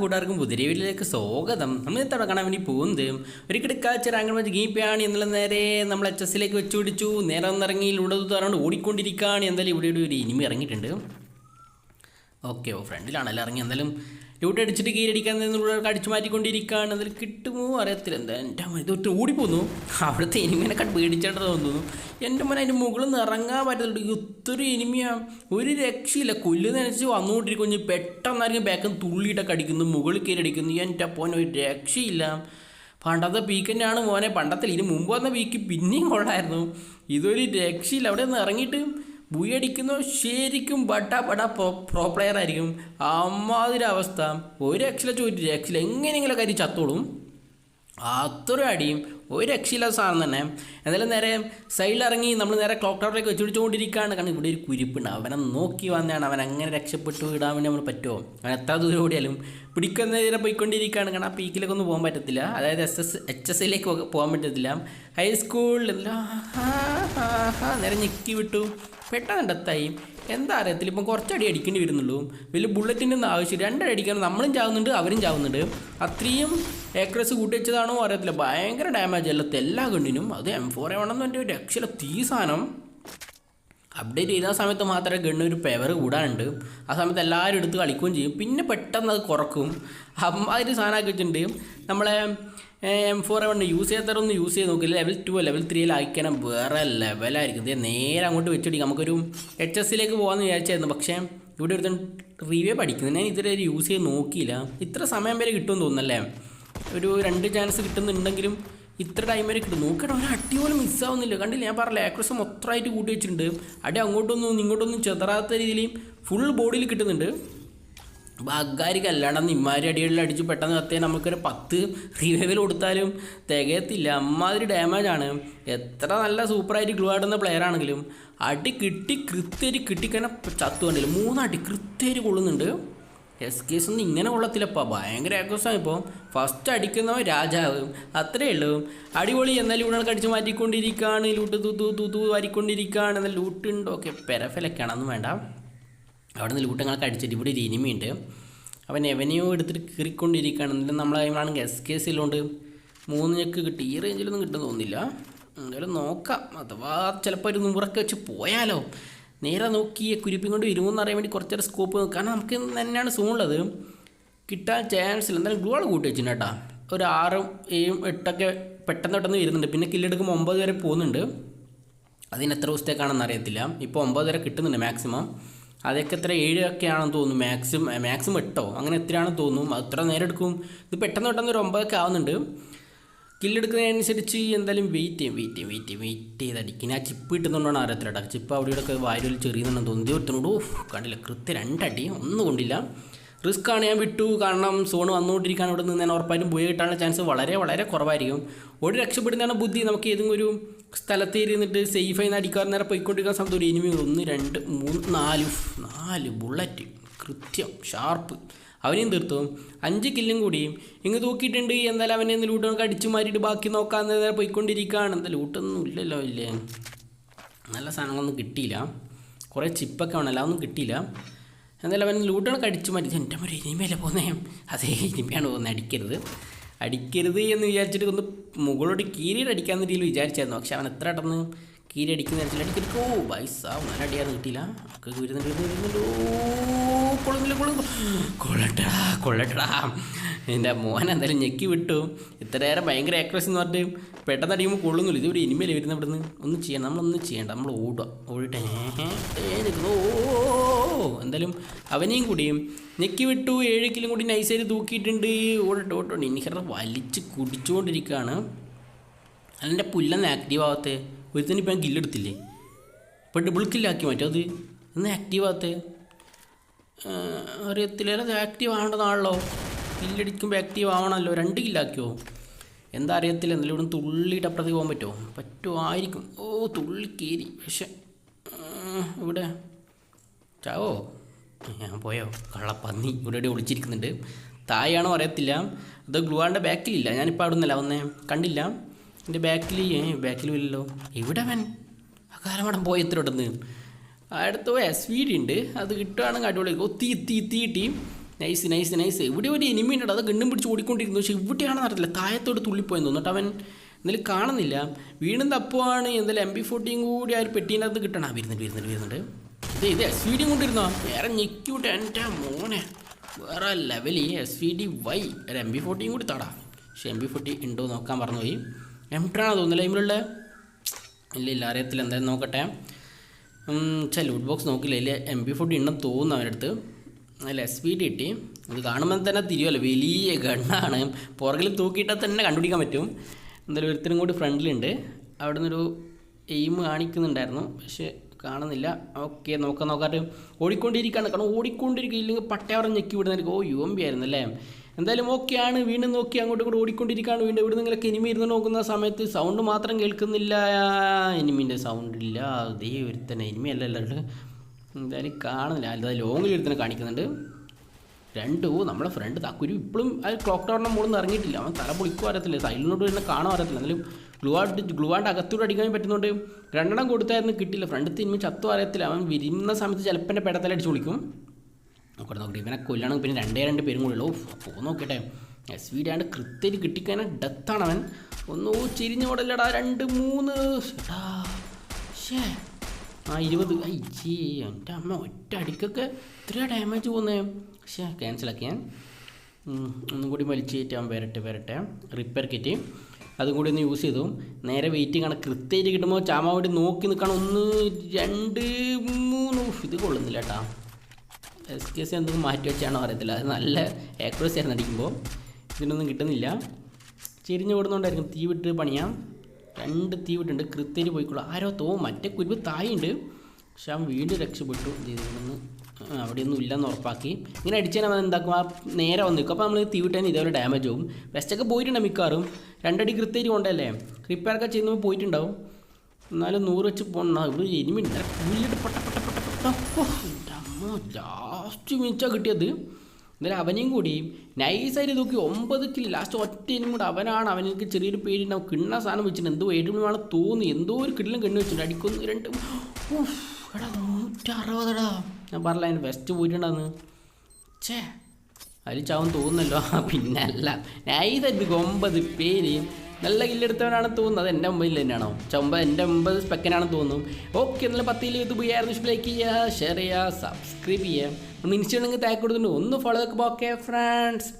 കൂട്ടുകാർക്കും വീട്ടിലേക്ക് സ്വാഗതം. നമ്മൾ ഇത്തവണ കാണാൻ പോകുന്നത് ഒരു കിടക്കാച്ച റാങ്ക് വെച്ച് ഗീപ്പിയാണ് എന്നുള്ള നേരെ നമ്മൾ എച്ച് എസിലേക്ക് വെച്ച് പിടിച്ചു. നേരെ ഒന്നിറങ്ങി ലൂടെ തറണ്ട് ഓടിക്കൊണ്ടിരിക്കുകയാണ്. എന്തായാലും ഇവിടെ ഒരു ഇനിമി ഇറങ്ങിയിട്ടുണ്ട്. ഓക്കെ ഓ ഫ്രണ്ടിലാണല്ലോ ഇറങ്ങി. എന്തായാലും ലൂട്ട് അടിച്ചിട്ട് കീരടിക്കാൻ നിന്നുള്ളവർക്ക് അടിച്ചു മാറ്റിക്കൊണ്ടിരിക്കുകയാണ്. അതിൽ കിട്ടുമോ അറിയത്തില്ല. എന്താ എന്റെ അമ്മ ഇതൊട്ട് ഓടിപ്പോന്നു. അവിടുത്തെ എനിമിനെ കണ്ട് പേടിച്ചേണ്ടത് തോന്നുന്നു. എന്റെ മോനെ അതിന്റെ മുകളിൽ നിന്ന് ഇറങ്ങാൻ പറ്റത്തില്ല. ഇത്ര എനിമിയാണ് ഒരു രക്ഷയില്ല. കൊല്ലു നനച്ച് വന്നുകൊണ്ടിരിക്കുന്നു പെട്ടെന്നായിരിക്കും ബാക്കിൽ തുള്ളിയിട്ടൊക്കെ അടിക്കുന്നു. മുകളിൽ കീഴടിക്കുന്നു. എന്റെ അപ്പോൻ ഒരു രക്ഷയില്ല. പണ്ടത്തെ പീക്കന്നെയാണ് മോനെ. പണ്ടത്തിൽ ഇതിന് മുമ്പ് വന്ന പീക്ക് പിന്നെയും കൊള്ളായിരുന്നു. ഇതൊരു രക്ഷയില്ല. അവിടെ നിന്ന് ഇറങ്ങിയിട്ട് ബുയി ശരിക്കും ബട്ട ബട പ്രോ പ്രോ പ്ലെയർ ആയിരിക്കും. അമ്മാതിരി അവസ്ഥ. ഒരു രക്ഷയിലെ ചോദിച്ചു രക്ഷയിൽ എങ്ങനെയെങ്കിലും കാര്യം ചത്തോളും. അത്ര അടിയും. ഒരു രക്ഷയില്ലാത്ത സാധനം തന്നെ. എന്തായാലും നേരെ സൈഡിൽ ഇറങ്ങി നമ്മൾ നേരെ ക്ലോക്ക് ടവറിലേക്ക് വെച്ച് പിടിച്ചുകൊണ്ടിരിക്കുകയാണ് കാരണം ഇവിടെ ഒരു കുരിപ്പുണ്ട്. അവനെ നോക്കി വന്നതാണ്. അവൻ അങ്ങനെ രക്ഷപ്പെട്ടു? ഇടാൻ വേണ്ടി നമ്മൾ പറ്റുമോ? അവൻ എത്ര ദൂരം ഓടിയാലും പിടിക്കുന്ന നേരെ പോയിക്കൊണ്ടിരിക്കുകയാണ്. കാരണം ആ പീക്കിലേക്ക് ഒന്നും പോകാൻ പറ്റത്തില്ല. അതായത് എസ് എസ് എച്ച് എസ് എയിലേക്ക് പോകാൻ പറ്റത്തില്ല. ഹൈസ്കൂളിൽ നേരെ ഞെക്കി വിട്ടു. പെട്ടെന്ന് ഡെത്തായി എന്താ അറിയത്തില്ല ഇപ്പം കുറച്ചടി അടിക്കേണ്ടി വരുന്നുള്ളൂ. വലിയ ബുള്ളറ്റിന്റെ ഒന്നും ആവശ്യം രണ്ടടി അടിക്കാൻ നമ്മളും ചാവുന്നുണ്ട് അവരും ചാവുന്നുണ്ട്. അത്രയും ഏക്രസ് കൂട്ടി വെച്ചതാണോ അറിയത്തില്ല. ഭയങ്കര ഡാമേജ് അല്ലാത്ത എല്ലാ കണ്ണിനും. അത് എം ഫോർ എ വേണമെന്ന് എന്റെ ഒരു രക്ഷ തീ സാധനം. അപ്ഡേറ്റ് ചെയ്ത സമയത്ത് മാത്രമേ ഗണ്ണ് ഒരു പെവർ കൂടാനുണ്ട്. ആ സമയത്ത് എല്ലാവരും എടുത്ത് കളിക്കുകയും ചെയ്യും. പിന്നെ പെട്ടെന്ന് അത് കുറക്കും. അമ്മാതിരി സാധനമൊക്കെ വെച്ചിട്ടുണ്ട്. നമ്മളെ എം ഫോർ വൺ യൂസ് ചെയ്യാത്തവരൊന്നും യൂസ് ചെയ്ത് നോക്കില്ല ലെവൽ ടു ലെവൽ ത്രീയിൽ അയക്കണം വേറെ ലെവലായിരിക്കും ഇത് നേരെ അങ്ങോട്ട് വെച്ചിടിക്കും നമുക്കൊരു എച്ച് എസിലേക്ക് പോകാമെന്ന് വിചാരിച്ചായിരുന്നു. പക്ഷേ ഇവിടെ ഒരു റിവ്യൂ പഠിക്കുന്നു. ഞാൻ ഇതുവരെ യൂസ് ചെയ്ത് നോക്കിയില്ല. ഇത്ര സമയം വരെ കിട്ടുമെന്ന് തോന്നുന്നല്ലേ ഒരു രണ്ട് ചാൻസ് കിട്ടുന്നുണ്ടെങ്കിലും ഇത്ര ടൈം വരെ കിട്ടും. നോക്കട്ടെ ഒരു അടി പോലും മിസ്സാവുന്നില്ല കണ്ടില്ല ഞാൻ പറഞ്ഞില്ല ആക്രസ് മൊത്തമായിട്ട് കൂട്ടി വെച്ചിട്ടുണ്ട്. അടി അങ്ങോട്ടൊന്നും ഇങ്ങോട്ടൊന്നും ചെതറാത്ത രീതിയിൽ ഫുൾ ബോഡിയിൽ കിട്ടുന്നുണ്ട്. ബാഗ്ഗാരിക്ക് അല്ലാണ്ട് ഇമ്മാരി അടികളിൽ അടിച്ച് പെട്ടെന്ന് കത്തിയാൽ നമുക്കൊരു പത്ത് റിവൈവൽ കൊടുത്താലും തികയത്തില്ല. അമ്മാതിരി ഡാമേജ് ആണ്. എത്ര നല്ല സൂപ്പറായിട്ട് ഗ്ലൂ ആടുന്ന പ്ലെയർ ആണെങ്കിലും അടി കിട്ടി കൃത്യരി കിട്ടിക്കഴിഞ്ഞാൽ ചത്തു കണ്ടില്ല മൂന്നടി കൃത്യരി കൊള്ളുന്നുണ്ട്. എസ് കേസ് ഒന്നും ഇങ്ങനെ കൊള്ളത്തില്ലപ്പാ. ഭയങ്കര ആക്രോശമാണ് ഇപ്പോൾ ഫസ്റ്റ് അടിക്കുന്നവൻ രാജാവ്. അത്രേ ഉള്ളൂ. അടിപൊളി എന്നാൽ ഇവിടെ അടിച്ച് മാറ്റിക്കൊണ്ടിരിക്കുകയാണ്. ലൂട്ട് തൂ തൂ തൂ തൂ വാരിക്കൊണ്ടിരിക്കുകയാണ്. എന്നാൽ ലൂട്ട് ഉണ്ടോ? ഓക്കെ പെരഫലൊക്കെയാണ് അതൊന്നും വേണ്ട. അവിടെ നിന്ന് ലൂട്ടങ്ങൾക്ക് അടിച്ചിട്ട് ഇവിടെ ഒരു ഇനിമയുണ്ട്. അവൻ എവനെയോ എടുത്തിട്ട് കീറിക്കൊണ്ടിരിക്കുകയാണ്. എന്നിട്ട് നമ്മളാണെങ്കിൽ എസ് കെ സിലുണ്ട് മൂന്ന് ഞെക്ക് കിട്ടി. ഈ റേഞ്ചിലൊന്നും കിട്ടുമെന്ന് തോന്നുന്നില്ല. എന്തായാലും നോക്കാം. അഥവാ ചിലപ്പോൾ ഒരു നൂറൊക്കെ വെച്ച് പോയാലോ. നേരെ നോക്കി കുരിപ്പിയും കൊണ്ട് വരുമോയെന്ന് അറിയാൻ വേണ്ടി കുറച്ചേരം സ്കോപ്പ് കാരണം നമുക്ക് തന്നെയാണ് സൂണുള്ളത് കിട്ടാൻ ചാൻസ് ഇല്ല. എന്തായാലും ഗ്ലൂ കൂട്ടി വെച്ചിട്ടുണ്ട് കേട്ടോ. ഒരു ആറും ഏഴും എട്ടൊക്കെ പെട്ടെന്ന് പെട്ടെന്ന് വരുന്നുണ്ട്. പിന്നെ കില്ലെടുക്കുമ്പോൾ ഒമ്പത് വരെ പോകുന്നുണ്ട്. അതിന് എത്ര ദിവസത്തേക്കാണെന്ന് അറിയത്തില്ല. ഇപ്പോൾ ഒമ്പത് വരെ കിട്ടുന്നുണ്ട് മാക്സിമം അതൊക്കെ എത്ര ഏഴ് ഒക്കെ ആണെന്ന് തോന്നുന്നു. മാക്സിമം മാക്സിമം എട്ടോ? അങ്ങനെ എത്രയാണെന്ന് തോന്നുന്നു. അത് എത്ര നേരം എടുക്കും? ഇത് പെട്ടെന്ന് പെട്ടെന്ന് ഒരു ഒമ്പതൊക്കെ ആവുന്നുണ്ട്. കില്ലെടുക്കുന്നതിനനുസരിച്ച് എന്തായാലും വെയിറ്റ് ചെയ്യും വെയിറ്റ് ചെയ്യും വെയിറ്റ് ചെയ്യും വെയിറ്റ് ചെയ്ത് അടിക്കും. ആ ചിപ്പ് കിട്ടുന്നുകൊണ്ടാണ് അറിയത്തില്ല കേട്ടോ ചിപ്പ് അവിടെ ഇവിടെയൊക്കെ വാരിയിൽ ചെറിയുന്നുണ്ടെന്ന് തോന്നി. ഒരുത്തനോട് ഓ കണ്ടില്ല കൃത്യം രണ്ടടി ഒന്നും കൊണ്ടില്ല. റിസ്ക് ആണ് ഞാൻ വിട്ടു. കാരണം സോൺ വന്നുകൊണ്ടിരിക്കാൻ ഇവിടെ നിന്ന് ഞാൻ ഉറപ്പായിട്ടും പോയി കിട്ടാനുള്ള ചാൻസ് വളരെ വളരെ കുറവായിരിക്കും. ഒരു രക്ഷപ്പെടുന്നതാണ് ബുദ്ധി. നമുക്ക് ഏതെങ്കിലും ഒരു സ്ഥലത്ത് ഇരുന്നിട്ട് സേഫായി അടിക്കാൻ നേരം പോയിക്കൊണ്ടിരിക്കുന്ന സമയത്ത് ഒരു ഇനിമി ഒന്ന് രണ്ട് മൂന്ന് നാല് നാല് ബുള്ളറ്റ് കൃത്യം ഷാർപ്പ് അവനെയും തീർത്തു അഞ്ച് കില്ലും കൂടിയും ഇങ്ങ് തൂക്കിയിട്ടുണ്ട്. എന്തായാലും അവനെ ഒന്ന് ലൂട്ടൊക്കെ അടിച്ചു മാറ്റിയിട്ട് ബാക്കി നോക്കാൻ നേരം പോയിക്കൊണ്ടിരിക്കുകയാണ്. എന്താ ലൂട്ടൊന്നും ഇല്ലല്ലോ ഇല്ലേ നല്ല സാധനങ്ങളൊന്നും കിട്ടിയില്ല. കുറേ ചിപ്പൊക്കെ വേണമല്ലോ അതൊന്നും കിട്ടിയില്ല. എന്തായാലും അവൻ ലൂട്ടൊക്കെ അടിച്ചു മാറ്റി. എന്റെ മുറി ഇനിമയല്ലേ പോകുന്നേ അതേ ഇനിമയാണ് പോകുന്നത് അടിക്കരുത്. അടിക്കരുത് എന്ന് വിചാരിച്ചിട്ട് ഒന്ന് മുകളോട് കീരിയുടെ അടിക്കാമെന്ന രീതിയിൽ വിചാരിച്ചായിരുന്നു. പക്ഷെ അവൻ എത്ര പെട്ടെന്ന് കീരി അടിക്കുന്ന തരത്തിൽ അടിക്കരുത്. ഓ ബൈസ നല്ല അടിയാന്ന് കിട്ടിയില്ല. ഒക്കെ വരുന്നുണ്ട് കൊള്ളുന്നില്ല കൊള്ളട്ടടാ. എന്റെ മോൻ എന്തായാലും ഞെക്കി വിട്ടു. ഇത്ര നേരം ഭയങ്കര ആക്രസ് എന്ന് പറഞ്ഞിട്ട് പെട്ടെന്ന് അടിക്കുമ്പോൾ കൊള്ളുന്നില്ല. ഇതൊരു ഇനിമേൽ വരുന്ന ഇവിടെ നിന്ന് ഒന്നും ചെയ്യണം നമ്മളൊന്നും ചെയ്യണ്ട. നമ്മൾ ഓടുക. ഓടിട്ട് എന്തായാലും അവനെയും കൂടിയും ഞെക്കി വിട്ടു. ഏഴ് കിലും കൂടി നൈസായി തൂക്കിയിട്ടുണ്ട്. ഓടട്ടെ ഓട്ടോ ഇനിഹറ വലിച്ച് കുടിച്ചുകൊണ്ടിരിക്കുകയാണ് അതിന്റെ പുല്ലെന്ന് ആക്റ്റീവ് ആവാത്തെ? ഒരുത്തന്നെ ഇപ്പം കില്ലെടുത്തില്ലേ ഇപ്പം ഡബിൾ കില്ലാക്കി മാറ്റും. അത് ഒന്ന് ആക്റ്റീവ് ആവാത്തെ അറിയത്തില്ല. അത് ആക്റ്റീവ് ആവേണ്ടതാണല്ലോ കില്ലടിക്കുമ്പോൾ ആക്റ്റീവ് ആവണമല്ലോ. രണ്ട് കില്ലാക്കിയോ എന്താ അറിയത്തില്ല. എന്നാലും ഇവിടെ തുള്ളിയിട്ട് അപ്പുറത്തേക്ക് പോകാൻ പറ്റുമോ? പറ്റുമോ ആയിരിക്കും ഓ തുള്ളി കയറി പക്ഷെ ഇവിടെ. ചാവോ? ഞാൻ പോയോ? കള്ളപ്പന്നി ഇവിടെ ഇവിടെ ഒളിച്ചിരിക്കുന്നുണ്ട്. തായാണോ അറിയത്തില്ല. അത് ഗ്ലൂവാന്റെ ബാക്കിലില്ല ഞാനിപ്പോൾ അവിടെ നിന്നല്ല വന്നേ. കണ്ടില്ല. എന്റെ ബാക്കിൽ ഏ ബാക്കിലും ഇല്ലല്ലോ. ഇവിടെ അവൻ? ആ അവിടെ പോയി എത്ര ഇടന്ന്? അടുത്ത എസ് വി ഡി ഉണ്ട്. അത് കിട്ടുകയാണെങ്കിൽ അടിപൊളി ഓ തീ തീ തീ നൈസ് നൈസ് നൈസ് ഇവിടെ ഒരു എനിമി ഉണ്ട് അത് ഗണ്ണും പിടിച്ച് ഓടിക്കൊണ്ടിരുന്നു പക്ഷേ ഇവിടെയാണെന്ന് നടത്തില്ല താഴത്തോട് തുള്ളിപ്പോയെന്ന് തോന്നിട്ട് അവൻ എന്നാലും കാണുന്നില്ല. വീണ്ടും തപ്പുവാണ്. എന്തായാലും എം ബി ഫോർട്ടിയും കൂടി ആ ഒരു പെട്ടീനകത്ത് കിട്ടണം. വരുന്നുണ്ട് വരുന്നുണ്ട് വരുന്നുണ്ട്. ഇത് ഇത് എസ് വി ഡി കൊണ്ടിരുന്നോ വേറെ ഞെക്കൂട്ട് എന്റെ മോനെ. വേറെ ലെവലി എസ് വി ഡി വൈ ഒരു എം ബി ഫോർട്ടിയും കൂടി തടാം പക്ഷേ എം ബി ഫോർട്ടി ഉണ്ടോ നോക്കാൻ പറഞ്ഞു എം ടാണോ തോന്നുന്നില്ല ടൈമിലുള്ള ഇല്ല ഇല്ല അറിയത്തില്ല. എന്തായാലും നോക്കട്ടെ. ചെ ലൂട്ട് ബോക്സ് നോക്കില്ല? ഇല്ല എം പി ഫോർട്ടി ഉണ്ടെന്ന് തോന്നുന്നു അവന്റെ അടുത്ത്. അല്ല എസ് പി ടി കിട്ടി. ഇത് കാണുമ്പോൾ തന്നെ തിരിയുമല്ലോ. വലിയ ഗണ്ണാണ്. പുറകിൽ തൂക്കിയിട്ടാൽ തന്നെ കണ്ടുപിടിക്കാൻ പറ്റും. എന്തായാലും ഒരുത്തരും കൂടി ഫ്രണ്ടിലുണ്ട് അവിടെ നിന്നൊരു എയിം കാണിക്കുന്നുണ്ടായിരുന്നു. പക്ഷേ കാണുന്നില്ല. ഓക്കെ നോക്കാം നോക്കാട്ട് ഓടിക്കൊണ്ടിരിക്കുകയാണ് കാരണം ഓടിക്കൊണ്ടിരിക്കുക ഇല്ലെങ്കിൽ പട്ടയവറം ഞെക്കി വിടുന്നതായിരിക്കും. ഓ യു എം ബി ആയിരുന്നു അല്ലേ എന്തായാലും ഓക്കെയാണ്. വീണ്ടും നോക്കി അങ്ങോട്ടും ഇങ്ങോട്ട് ഓടിക്കൊണ്ടിരിക്കുകയാണ്. വീണ്ടും ഇവിടെ നിങ്ങളൊക്കെ എനിമി ഇരുന്ന് നോക്കുന്ന സമയത്ത് സൗണ്ട് മാത്രം കേൾക്കുന്നില്ല. എനിമിന്റെ സൗണ്ട് ഇല്ല. അതേ ഒരുത്തന്നെ എനിമി അല്ല അല്ലാണ്ട് എന്തായാലും കാണുന്നില്ല. അല്ലാതെ ലോങ്ങിൽ ഒരുത്തനെ കാണിക്കുന്നുണ്ട്. രണ്ടു നമ്മളെ ഫ്രണ്ട് തക്കുരു ഇപ്പോഴും ആ ക്ലോക്ക് ടവറിന്റെ മുകളിൽ നിന്ന് ഇറങ്ങിയിട്ടില്ല. അവൻ തല പൊളിക്കും അറിയത്തില്ല. സൈഡിനോട് തന്നെ കാണാൻ അറിയത്തില്ല. എന്നാലും ഗ്ലൂ ആയിട്ട് അകത്തൂടെ അടിക്കാൻ പറ്റുന്നുണ്ട്. രണ്ടെണ്ണം കൊടുത്തായിരുന്നു കിട്ടില്ല ഫ്രണ്ട് തിന്മി ചത്തു അറിയത്തില്ല. അവൻ വിരിയുന്ന സമയത്ത് ചിലപ്പോൾ എന്റെ പെടത്തലടിച്ച് വിളിക്കും. നോക്കട്ടെ നോക്കട്ടെ. ഇവനെ കൊല്ലണം. പിന്നെ രണ്ടേ രണ്ട് പേരും കൂടെ ഉള്ളൂ. അപ്പോൾ നോക്കട്ടെ എസ് വി രണ്ട് കൃത്യമായിട്ട് കിട്ടിക്കാൻ ഡെത്താണ് അവൻ. ഒന്നോ ചിരിഞ്ഞു ഓടല്ലടാ. രണ്ട് മൂന്ന്. ആ ഇരുപത്. അയ്യേ എന്റെ അമ്മ ഒറ്റ അടിക്കൊക്കെ ഇത്ര ഡാമേജ് പോകുന്നേ പക്ഷേ ക്യാൻസലാക്കി ഞാൻ. ഒന്നും കൂടി വലിച്ചു കയറ്റാൻ വരട്ടെ വരട്ടെ. റിപ്പയർ കിറ്റ് അതും കൂടി ഒന്ന് യൂസ് ചെയ്തു. നേരെ വെയിറ്റ് കാണാൻ കൃത്യമായിട്ട് കിട്ടുമ്പോൾ ചാമ വേണ്ടി നോക്കി നിൽക്കണം. ഒന്ന് രണ്ട് മൂന്ന്. ഇത് കൊള്ളുന്നില്ല കേട്ടാ. എസ് കെ എസ് എന്തെങ്കിലും മാറ്റി വെച്ചാണോ അറിയത്തില്ല. അത് നല്ല ആക്യുറസി ആയിരുന്നു അടിക്കുമ്പോൾ. ഇതിനൊന്നും കിട്ടുന്നില്ല. ചെരിഞ്ഞ് ഓടുന്നതുകൊണ്ടായിരിക്കും തീ വിട്ട് പണിയാം. രണ്ട് തീ വിട്ടുണ്ട്. കൃത്യയിൽ പോയിക്കോളാം. ആരോ തോ മറ്റേ കുരുവ് തായുണ്ട് പക്ഷെ അവൻ വീണ്ടും രക്ഷപ്പെട്ടു. ഇതിൽ അവിടെയൊന്നും ഇല്ലെന്ന് ഉറപ്പാക്കി. ഇങ്ങനെ അടിച്ചാൽ അവൻ എന്താക്കും? ആ നേരെ വന്ന് നിൽക്കും. അപ്പോൾ നമ്മൾ തീ വിട്ടാൽ ഇതേപോലെ ഡാമേജ് ആവും. വെസ്റ്റൊക്കെ പോയിട്ടുണ്ട് മിക്കവാറും. രണ്ടടി കൃത്യയിൽ കൊണ്ടല്ലേ? റിപ്പയറൊക്കെ ചെയ്യുമ്പോൾ പോയിട്ടുണ്ടാവും. എന്നാലും നൂറ് വെച്ച് പോകണം ഇവിടെ എനിമി ഉണ്ട് പുല്ലിട്ട് പട്ട പട്ട പട്ട പട്ട ലാസ്റ്റ് മിനിറ്റാണ് കിട്ടിയത്. എന്നാലും അവനെയും കൂടി നൈസായിട്ട് നോക്കി ഒമ്പത് കിലോ ലാസ്റ്റ് ഒറ്റ ഇനും കൂടെ അവനാണ്. അവനക്ക് ചെറിയൊരു പേരുണ്ടാവും കിണ്ണ സാധനം വെച്ചിട്ടുണ്ട് എന്തോ ഏഴ് മണിയാണ് തോന്നി. എന്തോ ഒരു കിട്ടിലും കിണ്ണ വെച്ചിട്ടുണ്ട്. അടിക്കൊന്ന് രണ്ട് എടാ നൂറ്റി അറുപതെടാ ഞാൻ പറഞ്ഞില്ല അതിന് വെസ്റ്റ് പോയിട്ടുണ്ടെന്ന്. ചേ അതിൽ ചാവും തോന്നുന്നല്ലോ. പിന്നല്ല. നൈസായിട്ട് ഒമ്പത് പേര്. നല്ല കില്ലെടുത്തവനാണ് തോന്നുന്നത് എന്റെ മുമ്പിൽ തന്നെയാണോ? ചൊമ്പ എന്റെ ഒമ്പത് സ്പെക്കനാണെന്ന് തോന്നുന്നു. ഓക്കെ നല്ല പത്തിൽ ഇത് പോയായിരുന്നു ലൈക്ക് ചെയ്യുക ഷെയർ ചെയ്യുക സബ്സ്ക്രൈബ് ചെയ്യുക. ഒന്ന് നിങ്ങൾക്ക് താക്ക് കൊടുത്തിട്ടുണ്ട്. ഒന്ന് ഫോളോ ഒക്കെ ഓക്കെ ഫ്രണ്ട്സ്